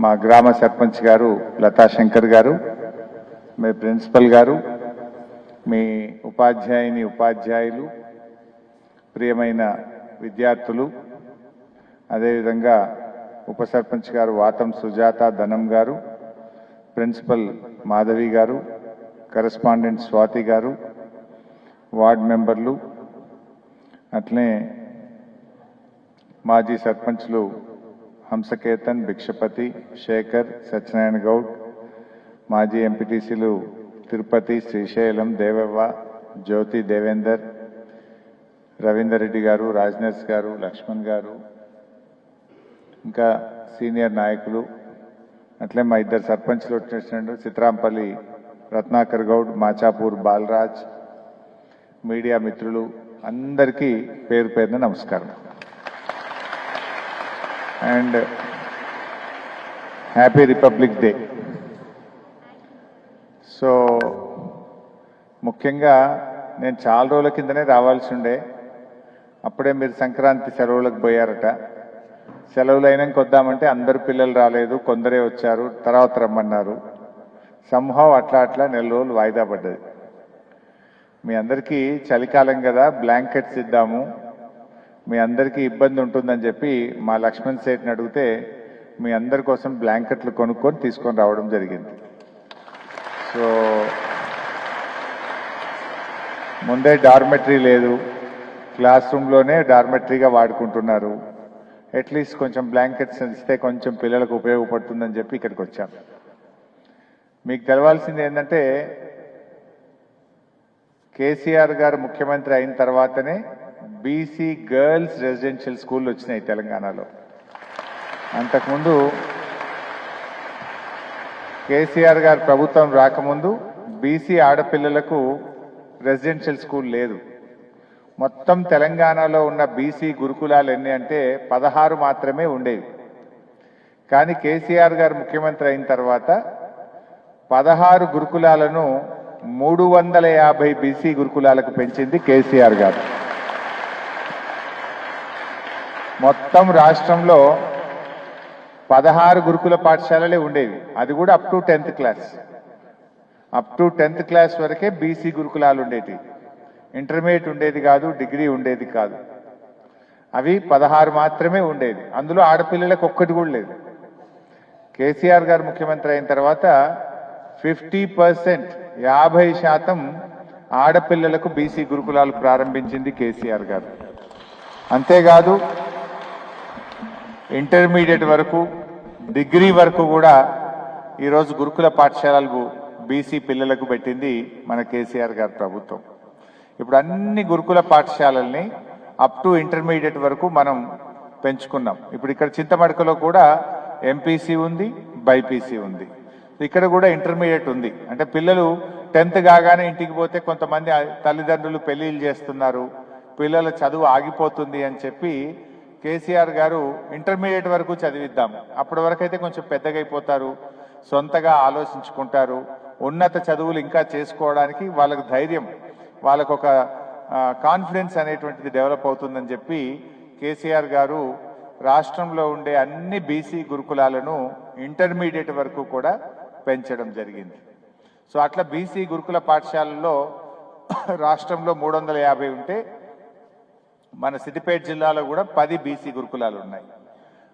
మా గ్రామ సర్పంచ్ గారు లతా శంకర్ గారు మీ ప్రిన్సిపల్ గారు మీ ఉపాధ్యాయుని ఉపాధ్యాయులు ప్రియమైన విద్యార్థులు అదేవిధంగా ఉప సర్పంచ్ గారు వాతం సుజాత ధనం గారు ప్రిన్సిపల్ మాధవి గారు కరెస్పాండెంట్ స్వాతి గారు వార్డ్ మెంబర్లు అట్లే మాజీ సర్పంచ్లు హంసకేతన్ భిక్షపతి శేఖర్ సత్యనారాయణ గౌడ్ మాజీ ఎంపీటీసీలు తిరుపతి శ్రీశైలం దేవవ్వ జ్యోతి దేవేందర్ రవీందర్ రెడ్డి గారు రాజ్నర్స్ గారు లక్ష్మణ్ గారు ఇంకా సీనియర్ నాయకులు అట్లే మా ఇద్దరు సర్పంచ్లు వచ్చేసినట్టు చిత్రాంపల్లి రత్నాకర్ గౌడ్ మాచాపూర్ బాలరాజ్ మీడియా మిత్రులు అందరికీ పేరు పేరున నమస్కారం. And happy republic day. So ముఖ్యంగా నేను చాలా రోజుల కిందనే రావాల్సి ఉండే. అప్పుడే మీరు సంక్రాంతి సెలవులకు పోయారట. సెలవులు అయినాక వద్దామంటే అందరు పిల్లలు రాలేదు కొందరే వచ్చారు తర్వాత రమ్మన్నారు. సంభవం అట్లా అట్లా నెల రోజులు వాయిదా పడ్డది. మీ అందరికీ చలికాలం కదా బ్లాంకెట్స్ ఇద్దాము. మీ అందరికీ ఇబ్బంది ఉంటుందని చెప్పి మా లక్ష్మణ్ సేట్ని అడిగితే మీ అందరి కోసం బ్లాంకెట్లు కొనుక్కొని తీసుకొని రావడం జరిగింది. సో ముందే డార్మెటరీ లేదు. క్లాస్ రూమ్లోనే డార్మెటరీగా వాడుకుంటున్నారు. అట్లీస్ట్ కొంచెం బ్లాంకెట్స్ ఇస్తే కొంచెం పిల్లలకు ఉపయోగపడుతుందని చెప్పి ఇక్కడికి వచ్చాం. మీకు తెలవాల్సింది ఏంటంటే కేసీఆర్ గారు ముఖ్యమంత్రి అయిన తర్వాతనే బీసీ గర్ల్స్ రెసిడెన్షియల్ స్కూల్ వచ్చినాయి తెలంగాణలో. అంతకుముందు కేసీఆర్ గారు ప్రభుత్వం రాకముందు బీసీ ఆడపిల్లలకు రెసిడెన్షియల్ స్కూల్ లేదు. మొత్తం తెలంగాణలో ఉన్న బీసీ గురుకులాలు ఎన్ని అంటే పదహారు మాత్రమే ఉండేవి. కానీ కేసీఆర్ గారు ముఖ్యమంత్రి అయిన తర్వాత పదహారు గురుకులాలను మూడు వందల యాభై బీసీ గురుకులాలకు పెంచింది కేసీఆర్ గారు. మొత్తం రాష్ట్రంలో పదహారు గురుకుల పాఠశాలలే ఉండేవి. అది కూడా up to tenth class up to tenth class వరకే బీసీ గురుకులాలు ఉండేవి ఇంటర్మీడియట్ ఉండేది కాదు డిగ్రీ ఉండేది కాదు. అవి పదహారు మాత్రమే ఉండేది అందులో ఆడపిల్లలకు ఒక్కటి కూడా లేదు. కేసీఆర్ గారు ముఖ్యమంత్రి అయిన తర్వాత ఫిఫ్టీ పర్సెంట్ యాభై శాతం ఆడపిల్లలకు బీసీ గురుకులాలు ప్రారంభించింది కేసీఆర్ గారు. అంతేకాదు ఇంటర్మీడియట్ వరకు డిగ్రీ వరకు కూడా ఈరోజు గురుకుల పాఠశాలలు బీసీ పిల్లలకు పెట్టింది మన కేసీఆర్ గారి ప్రభుత్వం. ఇప్పుడు అన్ని గురుకుల పాఠశాలల్ని అప్ టు ఇంటర్మీడియట్ వరకు మనం పెంచుకున్నాం. ఇప్పుడు ఇక్కడ చింతమడకలో కూడా ఎంపీసీ ఉంది బైపీసీ ఉంది. ఇక్కడ కూడా ఇంటర్మీడియట్ ఉంది. అంటే పిల్లలు టెన్త్ కాగానే ఇంటికి పోతే కొంతమంది తల్లిదండ్రులు పెళ్ళిళ్ళు చేస్తున్నారు పిల్లల చదువు ఆగిపోతుంది అని చెప్పి కేసీఆర్ గారు ఇంటర్మీడియట్ వరకు చదివిద్దాం. అప్పటి వరకు అయితే కొంచెం పెద్దగా అయిపోతారు సొంతగా ఆలోచించుకుంటారు. ఉన్నత చదువులు ఇంకా చేసుకోవడానికి వాళ్ళకు ధైర్యం వాళ్ళకు ఒక కాన్ఫిడెన్స్ అనేటువంటిది డెవలప్ అవుతుందని చెప్పి కేసీఆర్ గారు రాష్ట్రంలో ఉండే అన్ని బీసీ గురుకులాలను ఇంటర్మీడియట్ వరకు కూడా పెంచడం జరిగింది. సో అట్లా బీసీ గురుకుల పాఠశాలల్లో రాష్ట్రంలో మూడు వందల యాభై ఉంటే మన సిద్దిపేట జిల్లాలో కూడా పది బీసీ గురుకులాలు ఉన్నాయి.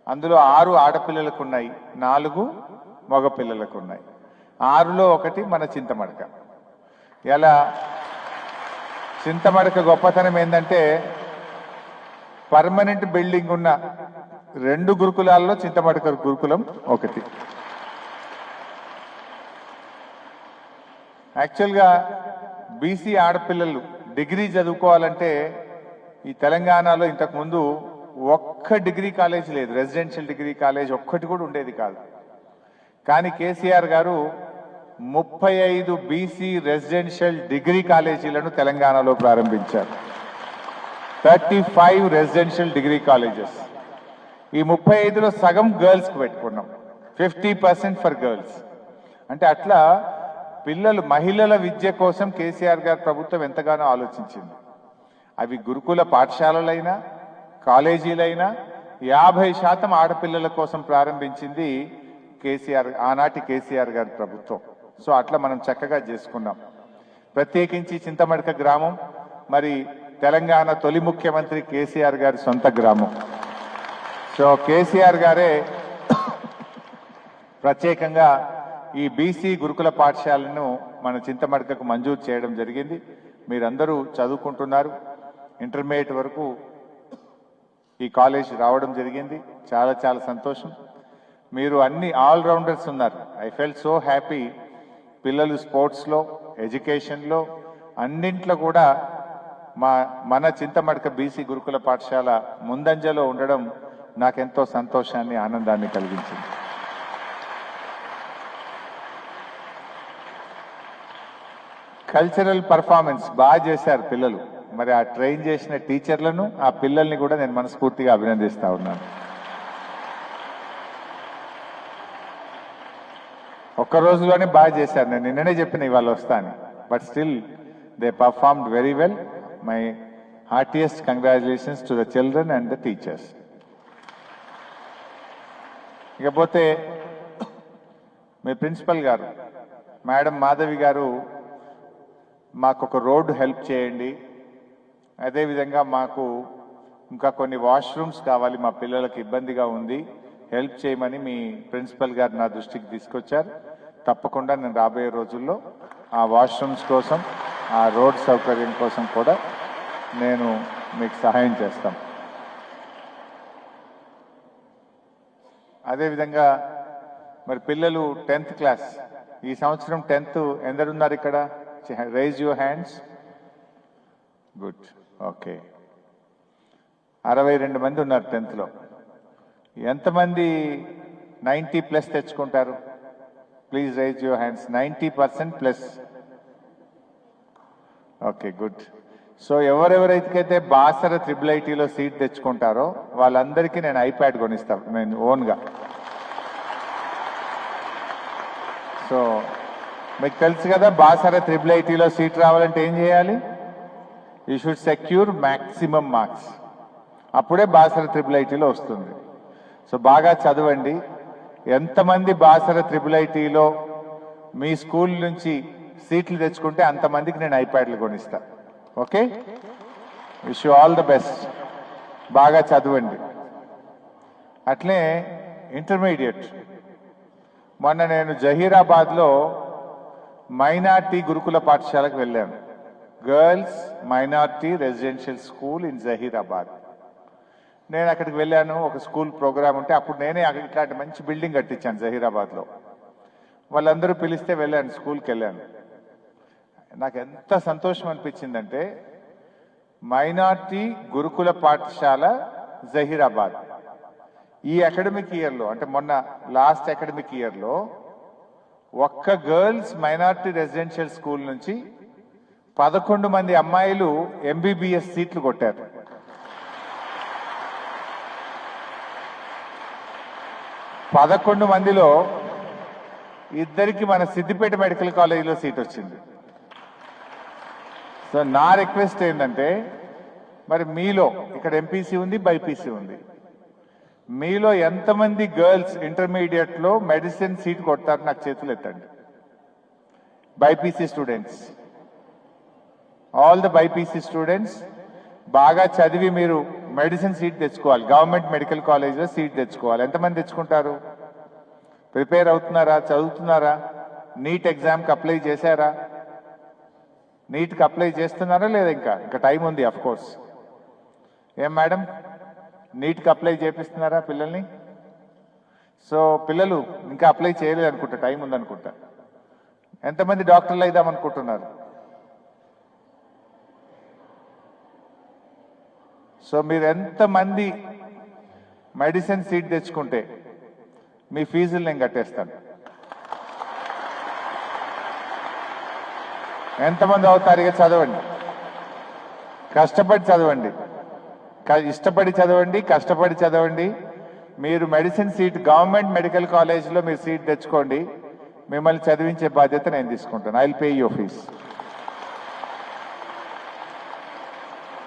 అందులో ఆరు ఆడపిల్లలకు ఉన్నాయి నాలుగు మగపిల్లలకు ఉన్నాయి ఆరులో ఒకటి మన చింతమడక. ఎలా? చింతమడక గొప్పతనం ఏంటంటే పర్మనెంట్ బిల్డింగ్ ఉన్న రెండు గురుకులాల్లో చింతమడక గురుకులం ఒకటి. యాక్చువల్గా బీసీ ఆడపిల్లలు డిగ్రీ చదువుకోవాలంటే ఈ తెలంగాణలో ఇంతకుముందు ఒక్క డిగ్రీ కాలేజ్ లేదు. రెసిడెన్షియల్ డిగ్రీ కాలేజ్ ఒక్కటి కూడా ఉండేది కాదు. కానీ కేసీఆర్ గారు ముప్పై ఐదు బీసీ రెసిడెన్షియల్ డిగ్రీ కాలేజీలను తెలంగాణలో ప్రారంభించారు. Thirty five residential degree colleges. ఈ ముప్పై ఐదులో సగం గర్ల్స్కి పెట్టుకున్నాం. Fifty percent for girls. అంటే అట్లా పిల్లలు మహిళల విద్య కోసం కేసీఆర్ గారి ప్రభుత్వం ఎంతగానో ఆలోచించింది. అవి గురుకుల పాఠశాలలైనా కాలేజీలైనా యాభై శాతం ఆడపిల్లల కోసం ప్రారంభించింది కేసీఆర్ ఆనాటి కేసీఆర్ గారి ప్రభుత్వం. సో అట్లా మనం చక్కగా చేసుకున్నాం. ప్రత్యేకించి చింతమడక గ్రామం మరి తెలంగాణ తొలి ముఖ్యమంత్రి కేసీఆర్ గారి సొంత గ్రామం. సో కేసీఆర్ గారే ప్రత్యేకంగా ఈ బీసీ గురుకుల పాఠశాలను మన చింతమడకకు మంజూరు చేయడం జరిగింది. మీరందరూ చదువుకుంటున్నారు. ఇంటర్మీడియట్ వరకు ఈ కాలేజ్ రావడం జరిగింది. చాలా చాలా సంతోషం. మీరు అన్ని ఆల్రౌండర్స్ ఉన్నారు. I feel so happy. పిల్లలు స్పోర్ట్స్లో ఎడ్యుకేషన్లో అన్నింట్లో కూడా మా మన చింతమడక బీసీ గురుకుల పాఠశాల ముందంజలో ఉండడం నాకెంతో సంతోషాన్ని ఆనందాన్ని కలిగించింది. కల్చరల్ పర్ఫార్మెన్స్ బాగా చేశారు పిల్లలు. మరి ఆ ట్రైన్ చేసిన టీచర్లను ఆ పిల్లల్ని కూడా నేను మనస్ఫూర్తిగా అభినందిస్తా ఉన్నాను. ఒక్క రోజులోనే బాగా చేశారు. నేను నిన్ననే చెప్పిన ఇవాళ వస్తాను but still they performed very well my heartiest congratulations to the children and the teachers ఇకపోతే మీ ప్రిన్సిపల్ గారు మేడం మాధవి గారు మాకు ఒక రోడ్డు హెల్ప్ చేయండి. అదేవిధంగా మాకు ఇంకా కొన్ని వాష్రూమ్స్ కావాలి మా పిల్లలకు ఇబ్బందిగా ఉంది. హెల్ప్ చేయమని మీ ప్రిన్సిపల్ గారు నా దృష్టికి తీసుకొచ్చారు. తప్పకుండా నేను రాబోయే రోజుల్లో ఆ వాష్రూమ్స్ కోసం ఆ రోడ్ సౌకర్యం కోసం కూడా నేను మీకు సహాయం చేస్తాను అదేవిధంగా మరి పిల్లలు టెన్త్ క్లాస్ ఈ సంవత్సరం టెన్త్ ఎందరున్నారు ఇక్కడ? Raise your hands good okay. అరవై రెండు మంది ఉన్నారు టెన్త్లో. ఎంతమంది నైంటీ ప్లస్ తెచ్చుకుంటారు? Please raise your hands. Ninety percent plus. Okay good. So ఎవరెవరైతే బాసర త్రిబుల్ ఐటీలో సీట్ తెచ్చుకుంటారో వాళ్ళందరికీ నేను ఐప్యాడ్ కొనిస్తాను నేను ఓన్గా. సో మీకు తెలుసు కదా బాసర త్రిబుల్ ఐటీలో సీట్ రావాలంటే ఏం చేయాలి? You should secure maximum marks అప్పుడే బాసర ట్రిపుల్ ఐటీలో వస్తుంది. సో బాగా చదవండి. ఎంతమంది బాసర త్రిబుల్ ఐటీలో మీ స్కూల్ నుంచి సీట్లు తెచ్చుకుంటే అంతమందికి నేను ఐప్యాడ్లు కొనిస్తా. Okay? Wish you all the best బాగా చదవండి. అట్లే ఇంటర్మీడియట్ మొన్న నేను జహీరాబాద్లో మైనార్టీ గురుకుల పాఠశాలకు వెళ్ళాను. Girls minority residential school in Zaheerabad. నేను అక్కడికి వెళ్ళాను ఒక స్కూల్ ప్రోగ్రామ్ ఉంటే అప్పుడు నేనే అక్కడ ఇట్లాంటి మంచి బిల్డింగ్ కట్టించాను జహీరాబాద్లో. వాళ్ళందరూ పిలిస్తే వెళ్ళాను స్కూల్కి వెళ్ళాను. నాకు ఎంత సంతోషం అనిపించిందంటే మైనార్టీ గురుకుల పాఠశాల జహీరాబాద్. ఈ అకాడమిక్ ఇయర్లో అంటే మొన్న లాస్ట్ అకాడమిక్ ఇయర్లో ఒక్క గర్ల్స్ మైనార్టీ రెసిడెన్షియల్ స్కూల్ నుంచి పదకొండు మంది అమ్మాయిలు ఎంబీబీఎస్ సీట్లు కొట్టారు. పదకొండు మందిలో ఇద్దరికి మన సిద్దిపేట మెడికల్ కాలేజీలో సీట్ వచ్చింది. సో నా రిక్వెస్ట్ ఏంటంటే మరి మీలో ఇక్కడ ఎంపీసీ ఉంది బైపీసీ ఉంది. మీలో ఎంతమంది గర్ల్స్ ఇంటర్మీడియట్లో మెడిసిన్ సీట్ కొడతారు నాకు చేతులు ఎత్తండి BiPC students. All the BiPC students బాగా చదివి మీరు మెడిసిన్ సీట్ తెచ్చుకోవాలి. గవర్నమెంట్ మెడికల్ కాలేజ్లో సీట్ తెచ్చుకోవాలి. ఎంతమంది తెచ్చుకుంటారు? ప్రిపేర్ అవుతున్నారా? చదువుతున్నారా? నీట్ ఎగ్జామ్కి అప్లై చేశారా? నీట్కి అప్లై చేస్తున్నారా లేదా ఇంకా? ఇంకా టైం ఉంది అఫ్ కోర్స్ ఏం మేడం నీట్కి అప్లై చేపిస్తున్నారా పిల్లల్ని? సో పిల్లలు ఇంకా అప్లై చేయలేదు అనుకుంటా టైం ఉందనుకుంటా. ఎంతమంది డాక్టర్లు అయిదాం అనుకుంటున్నారు సో మీరు ఎంతమంది మెడిసిన్ సీట్ తెచ్చుకుంటే మీ ఫీజులు నేను కట్టేస్తాను. ఎంతమంది అవుతారు ఇక చదవండి. కష్టపడి చదవండి. ఇష్టపడి చదవండి కష్టపడి చదవండి. మీరు మెడిసిన్ సీట్ గవర్నమెంట్ మెడికల్ కాలేజ్లో మీరు సీట్ తెచ్చుకోండి. మిమ్మల్ని చదివించే బాధ్యత నేను తీసుకుంటాను. I pay you fees.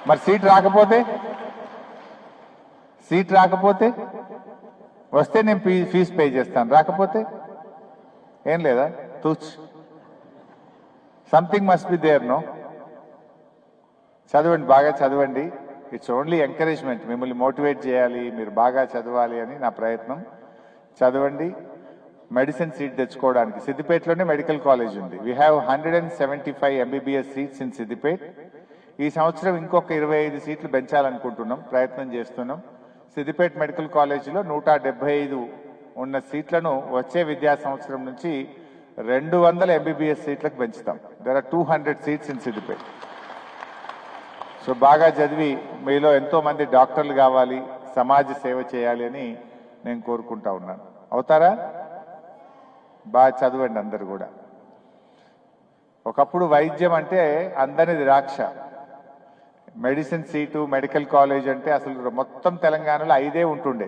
మరి సీట్ రాకపోతే? సీట్ రాకపోతే? వస్తే నేను ఫీ ఫీజు పే చేస్తాను. రాకపోతే? ఏం లేదా? తూచ్. Something must be there no చదవండి బాగా చదవండి. ఇట్స్ ఓన్లీ ఎంకరేజ్మెంట్ మిమ్మల్ని మోటివేట్ చేయాలి మీరు బాగా చదవాలి అని నా ప్రయత్నం. చదవండి. మెడిసిన్ సీట్ తెచ్చుకోవడానికి. సిద్దిపేటలోనే మెడికల్ కాలేజ్ ఉంది. We have hundred and seventy five MBBS seats in Siddipet ఈ సంవత్సరం ఇంకొక ఇరవై ఐదు సీట్లు పెంచాలనుకుంటున్నాం ప్రయత్నం చేస్తున్నాం. సిద్దిపేట మెడికల్ కాలేజీలో నూట డెబ్బై ఐదు ఉన్న సీట్లను వచ్చే విద్యా సంవత్సరం నుంచి రెండు వందల ఎంబీబీఎస్ సీట్లకు పెంచుతాం. There are two hundred seats in Siddipet so బాగా చదివి మీలో ఎంతో మంది డాక్టర్లు కావాలి సమాజ సేవ చేయాలి అని నేను కోరుకుంటా ఉన్నాను. అవుతారా? బాగా చదవండి అందరు కూడా. ఒకప్పుడు వైద్యం అంటే అందరిది రాక్ష. మెడిసిన్ సీటు మెడికల్ కాలేజ్ అంటే అసలు మొత్తం తెలంగాణలో ఐదే ఉంటుండే.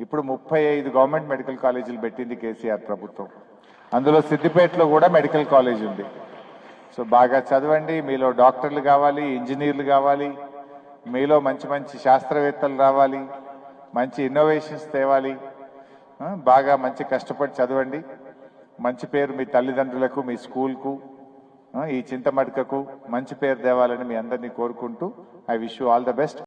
ఇప్పుడు ముప్పై ఐదు గవర్నమెంట్ మెడికల్ కాలేజీలు పెట్టింది కేసీఆర్ ప్రభుత్వం. అందులో సిద్దిపేటలో కూడా మెడికల్ కాలేజ్ ఉంది. సో బాగా చదవండి మీలో డాక్టర్లు కావాలి ఇంజనీర్లు కావాలి మీలో మంచి మంచి శాస్త్రవేత్తలు రావాలి మంచి ఇన్నోవేషన్స్ తేవాలి బాగా మంచి కష్టపడి చదవండి. మంచి పేరు మీ తల్లిదండ్రులకు మీ స్కూల్కు ఈ చింతమడకకు మంచి పేరు తేవాలని మీ అందరినీ కోరుకుంటూ I wish you all the best.